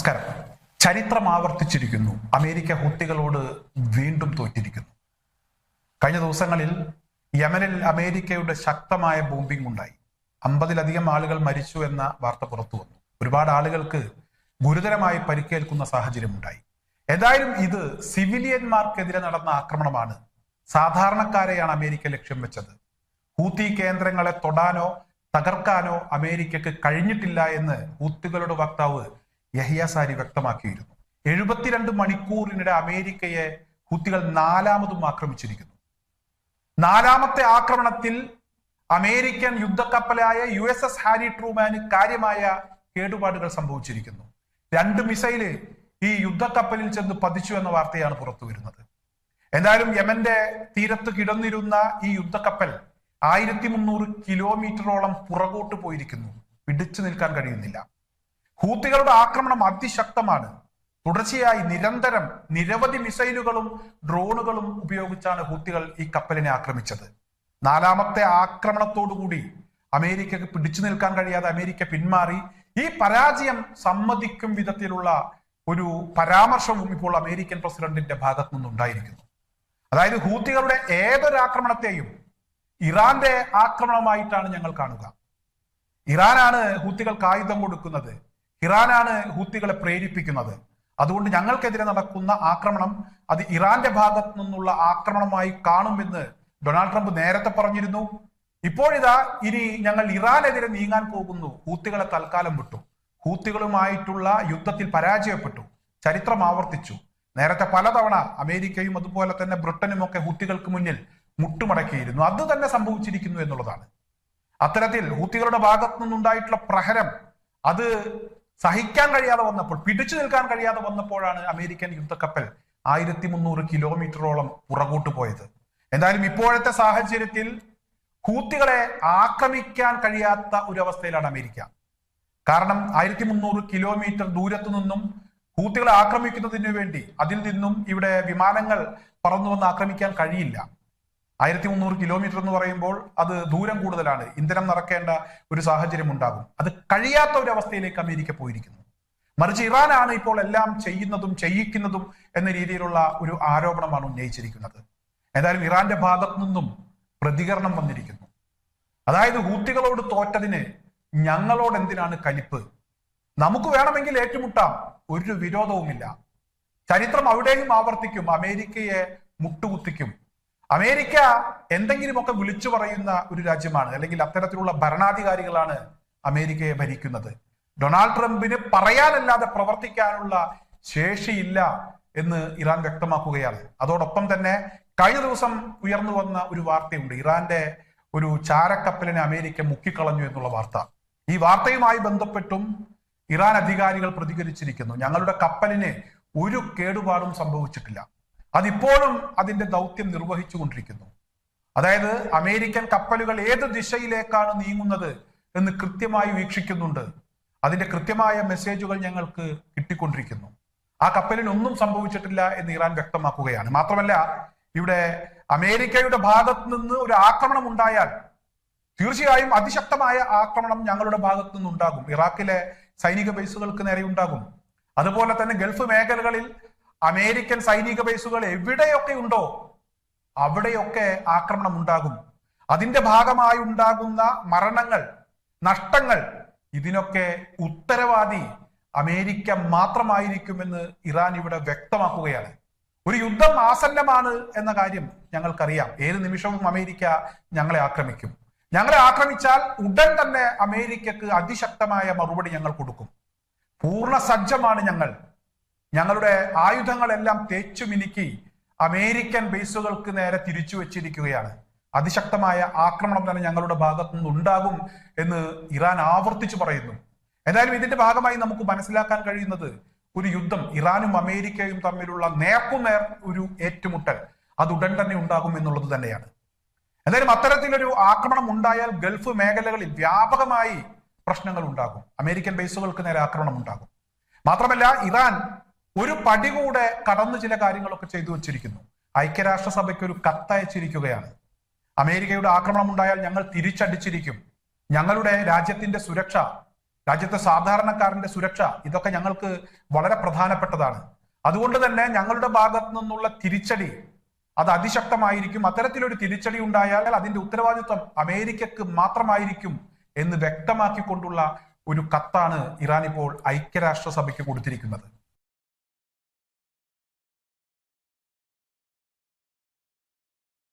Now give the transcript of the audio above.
നമസ്കാരം. ചരിത്രം ആവർത്തിച്ചിരിക്കുന്നു. അമേരിക്ക ഹുത്തികളോട് വീണ്ടും തോറ്റിരിക്കുന്നു. കഴിഞ്ഞ ദിവസങ്ങളിൽ യമനിൽ അമേരിക്കയുടെ ശക്തമായ ബോംബിംഗ് ഉണ്ടായി. അമ്പതിലധികം ആളുകൾ മരിച്ചു എന്ന വാർത്ത പുറത്തു വന്നു. ഒരുപാട് ആളുകൾക്ക് ഗുരുതരമായി പരിക്കേൽക്കുന്ന സാഹചര്യമുണ്ടായി ഏതായാലും ഇത് സിവിലിയന്മാർക്കെതിരെ നടന്ന ആക്രമണമാണ്. സാധാരണക്കാരെയാണ് അമേരിക്ക ലക്ഷ്യം വെച്ചത്. ഹൂത്തി കേന്ദ്രങ്ങളെ തൊടാനോ തകർക്കാനോ അമേരിക്കക്ക് കഴിഞ്ഞിട്ടില്ല എന്ന് ഹൂത്തികളുടെ വക്താവ് യഹിയ സാരി വ്യക്തമാക്കിയിരുന്നു. എഴുപത്തിരണ്ട് മണിക്കൂറിനിടെ അമേരിക്കയെ ഹൂത്തികൾ നാലാമതും ആക്രമിച്ചിരിക്കുന്നു. നാലാമത്തെ ആക്രമണത്തിൽ അമേരിക്കൻ യുദ്ധക്കപ്പലായ യു എസ് എസ് ഹാരി ട്രൂമാന് കാര്യമായ കേടുപാടുകൾ സംഭവിച്ചിരിക്കുന്നു. രണ്ട് മിസൈൽ ഈ യുദ്ധക്കപ്പലിൽ ചെന്ന് പതിച്ചു എന്ന വാർത്തയാണ് പുറത്തു വരുന്നത്. എന്തായാലും യമന്റെ തീരത്ത് കിടന്നിരുന്ന ഈ യുദ്ധക്കപ്പൽ ആയിരത്തി മുന്നൂറ് കിലോമീറ്ററോളം പുറകോട്ട് പോയിരിക്കുന്നു. പിടിച്ചു നിൽക്കാൻ കഴിയുന്നില്ല. ഹൂത്തികളുടെ ആക്രമണം അതിശക്തമാണ്. തുടർച്ചയായി നിരന്തരം നിരവധി മിസൈലുകളും ഡ്രോണുകളും ഉപയോഗിച്ചാണ് ഹൂത്തികൾ ഈ കപ്പലിനെ ആക്രമിച്ചത്. നാലാമത്തെ ആക്രമണത്തോടുകൂടി അമേരിക്കക്ക് പിടിച്ചു നിൽക്കാൻ കഴിയാതെ അമേരിക്ക പിന്മാറി. ഈ പരാജയം സമ്മതിക്കും വിധത്തിലുള്ള ഒരു പരാമർശവും ഇപ്പോൾ അമേരിക്കൻ പ്രസിഡന്റിന്റെ ഭാഗത്തു നിന്നുണ്ടായിരിക്കുന്നു. അതായത് ഹൂത്തികളുടെ ഏതൊരു ആക്രമണത്തെയും ഇറാന്റെ ആക്രമണമായിട്ടാണ് ഞങ്ങൾ കാണുക. ഇറാനാണ് ഹൂത്തികൾക്ക് ആയുധം കൊടുക്കുന്നത്. ഇറാനാണ് ഹൂത്തികളെ പ്രേരിപ്പിക്കുന്നത്. അതുകൊണ്ട് ഞങ്ങൾക്കെതിരെ നടക്കുന്ന ആക്രമണം അത് ഇറാന്റെ ഭാഗത്തു നിന്നുള്ള ആക്രമണമായി കാണുമെന്ന് ഡൊണാൾഡ് ട്രംപ് നേരത്തെ പറഞ്ഞിരുന്നു. ഇപ്പോഴിതാ ഇനി ഞങ്ങൾ ഇറാനെതിരെ നീങ്ങാൻ പോകുന്നു. ഹൂത്തികളെ തൽക്കാലം വിട്ടു. ഹൂത്തികളുമായിട്ടുള്ള യുദ്ധത്തിൽ പരാജയപ്പെട്ടു. ചരിത്രം ആവർത്തിച്ചു. നേരത്തെ പലതവണ അമേരിക്കയും അതുപോലെ തന്നെ ബ്രിട്ടനും ഒക്കെ ഹൂത്തികൾക്ക് മുന്നിൽ മുട്ടുമടക്കിയിരുന്നു. അത് തന്നെ സംഭവിച്ചിരിക്കുന്നു എന്നുള്ളതാണ്. അത്തരത്തിൽ ഹൂത്തികളുടെ ഭാഗത്തു നിന്നുണ്ടായിട്ടുള്ള പ്രഹരം അത് സഹിക്കാൻ കഴിയാതെ വന്നപ്പോൾ പിടിച്ചു നിൽക്കാൻ കഴിയാതെ വന്നപ്പോഴാണ് അമേരിക്കൻ യുദ്ധക്കപ്പൽ ആയിരത്തി മുന്നൂറ് കിലോമീറ്ററോളം പുറകോട്ട് പോയത്. എന്തായാലും ഇപ്പോഴത്തെ സാഹചര്യത്തിൽ ഹൂത്തികളെ ആക്രമിക്കാൻ കഴിയാത്ത ഒരു അവസ്ഥയിലാണ് അമേരിക്ക. കാരണം ആയിരത്തി മുന്നൂറ് കിലോമീറ്റർ ദൂരത്തു നിന്നും ഹൂത്തികളെ ആക്രമിക്കുന്നതിന് വേണ്ടി അതിൽ നിന്നും ഇവിടെ വിമാനങ്ങൾ പറന്നു വന്ന് ആക്രമിക്കാൻ കഴിയില്ല. ആയിരത്തി മുന്നൂറ് കിലോമീറ്റർ എന്ന് പറയുമ്പോൾ അത് ദൂരം കൂടുതലാണ്. ഇന്ധനം നിറക്കേണ്ട ഒരു സാഹചര്യം ഉണ്ടാകും. അത് കഴിയാത്ത ഒരു അവസ്ഥയിലേക്ക് അമേരിക്ക പോയിരിക്കുന്നു. മറിച്ച് ഇറാനാണ് ഇപ്പോൾ എല്ലാം ചെയ്യുന്നതും ചെയ്യിക്കുന്നതും എന്ന രീതിയിലുള്ള ഒരു ആരോപണമാണ് ഉന്നയിച്ചിരിക്കുന്നത്. ഏതായാലും ഇറാന്റെ ഭാഗത്തു നിന്നും പ്രതികരണം വന്നിരിക്കുന്നു. അതായത് ഹൂത്തികളോട് തോറ്റതിന് ഞങ്ങളോട് എന്തിനാണ് കലിപ്പ്? നമുക്ക് വേണമെങ്കിൽ ഏറ്റുമുട്ടാം. ഒരു വിരോധവുമില്ല. ചരിത്രം അവിടെയും ആവർത്തിക്കും. അമേരിക്കയെ മുട്ടുകുത്തിക്കും. അമേരിക്ക എന്തെങ്കിലുമൊക്കെ വിളിച്ചു പറയുന്ന ഒരു രാജ്യമാണ് അല്ലെങ്കിൽ അത്തരത്തിലുള്ള ഭരണാധികാരികളാണ് അമേരിക്കയെ ഭരിക്കുന്നത്. ഡൊണാൾഡ് ട്രംപിന് പറയാനല്ലാതെ പ്രവർത്തിക്കാനുള്ള ശേഷിയില്ല എന്ന് ഇറാൻ വ്യക്തമാക്കുകയാണ്. അതോടൊപ്പം തന്നെ കഴിഞ്ഞ ദിവസം ഉയർന്നു വന്ന ഒരു വാർത്തയുണ്ട്. ഇറാന്റെ ഒരു ചാരക്കപ്പലിനെ അമേരിക്ക മുക്കിക്കളഞ്ഞു എന്നുള്ള വാർത്ത. ഈ വാർത്തയുമായി ബന്ധപ്പെട്ടും ഇറാൻ അധികാരികൾ പ്രതികരിച്ചിരിക്കുന്നു. ഞങ്ങളുടെ കപ്പലിന് ഒരു കേടുപാടും സംഭവിച്ചിട്ടില്ല. അതിപ്പോഴും അതിന്റെ ദൗത്യം നിർവഹിച്ചു കൊണ്ടിരിക്കുന്നു അതായത് അമേരിക്കൻ കപ്പലുകൾ ഏത് ദിശയിലേക്കാണ് നീങ്ങുന്നത് എന്ന് കൃത്യമായി വീക്ഷിക്കുന്നുണ്ട്. അതിന്റെ കൃത്യമായ മെസ്സേജുകൾ ഞങ്ങൾക്ക് കിട്ടിക്കൊണ്ടിരിക്കുന്നു. ആ കപ്പലിന് ഒന്നും സംഭവിച്ചിട്ടില്ല എന്ന് ഇറാൻ വ്യക്തമാക്കുകയാണ്. മാത്രമല്ല ഇവിടെ അമേരിക്കയുടെ ഭാഗത്ത് നിന്ന് ഒരു ആക്രമണം ഉണ്ടായാൽ തീർച്ചയായും അതിശക്തമായ ആക്രമണം ഞങ്ങളുടെ ഭാഗത്തു നിന്നുണ്ടാകും. ഇറാഖിലെ സൈനിക ബേസുകൾക്ക് നേരെ ഉണ്ടാകും. അതുപോലെ തന്നെ ഗൾഫ് മേഖലകളിൽ അമേരിക്കൻ സൈനിക ബേസുകൾ എവിടെയൊക്കെ ഉണ്ടോ അവിടെയൊക്കെ ആക്രമണം ഉണ്ടാകും. അതിന്റെ ഭാഗമായി ഉണ്ടാകുന്ന മരണങ്ങൾ നഷ്ടങ്ങൾ ഇതിനൊക്കെ ഉത്തരവാദി അമേരിക്ക മാത്രമായിരിക്കുമെന്ന് ഇറാൻ ഇവിടെ വ്യക്തമാക്കുകയാണ്. ഒരു യുദ്ധം ആസന്നമാണ് എന്ന കാര്യം ഞങ്ങൾക്കറിയാം. ഏത് നിമിഷവും അമേരിക്ക ഞങ്ങളെ ആക്രമിക്കും. ഞങ്ങളെ ആക്രമിച്ചാൽ ഉടൻ തന്നെ അമേരിക്കക്ക് അതിശക്തമായ മറുപടി ഞങ്ങൾ കൊടുക്കും. പൂർണ സജ്ജമാണ് ഞങ്ങൾ. ഞങ്ങളുടെ ആയുധങ്ങളെല്ലാം തേച്ചു മിനുക്കി അമേരിക്കൻ ബേസുകൾക്ക് നേരെ തിരിച്ചു വെച്ചിരിക്കുകയാണ്. അതിശക്തമായ ആക്രമണം തന്നെ ഞങ്ങളുടെ ഭാഗത്തു നിന്ന് ഉണ്ടാകും എന്ന് ഇറാൻ ആവർത്തിച്ചു പറയുന്നു. എന്തായാലും ഇതിന്റെ ഭാഗമായി നമുക്ക് മനസ്സിലാക്കാൻ കഴിയുന്നത് ഒരു യുദ്ധം ഇറാനും അമേരിക്കയും തമ്മിലുള്ള നേർക്കുനേർ ഒരു ഏറ്റുമുട്ടൽ അത് ഉടൻ തന്നെ ഉണ്ടാകും എന്നുള്ളത് തന്നെയാണ്. എന്തായാലും അത്തരത്തിലൊരു ആക്രമണം ഉണ്ടായാൽ ഗൾഫ് മേഖലകളിൽ വ്യാപകമായി പ്രശ്നങ്ങൾ ഉണ്ടാകും. അമേരിക്കൻ ബേസുകൾക്ക് നേരെ ആക്രമണം ഉണ്ടാകും. മാത്രമല്ല ഇറാൻ ഒരു പടി കൂടെ കടന്നു ചില കാര്യങ്ങളൊക്കെ ചെയ്തു വച്ചിരിക്കുന്നു. ഐക്യരാഷ്ട്രസഭയ്ക്ക് ഒരു കത്തയച്ചിരിക്കുകയാണ്. അമേരിക്കയുടെ ആക്രമണം ഉണ്ടായാൽ ഞങ്ങൾ തിരിച്ചടിച്ചിരിക്കും. ഞങ്ങളുടെ രാജ്യത്തിന്റെ സുരക്ഷ രാജ്യത്തെ സാധാരണക്കാരന്റെ സുരക്ഷ ഇതൊക്കെ ഞങ്ങൾക്ക് വളരെ പ്രധാനപ്പെട്ടതാണ്. അതുകൊണ്ട് തന്നെ ഞങ്ങളുടെ ഭാഗത്തു നിന്നുള്ള തിരിച്ചടി അത് അതിശക്തമായിരിക്കും. അത്തരത്തിലൊരു തിരിച്ചടി ഉണ്ടായാൽ അതിന്റെ ഉത്തരവാദിത്വം അമേരിക്കക്ക് മാത്രമായിരിക്കും എന്ന് വ്യക്തമാക്കിക്കൊണ്ടുള്ള ഒരു കത്താണ് ഇറാൻ ഇപ്പോൾ ഐക്യരാഷ്ട്രസഭയ്ക്ക് കൊടുത്തിരിക്കുന്നത്.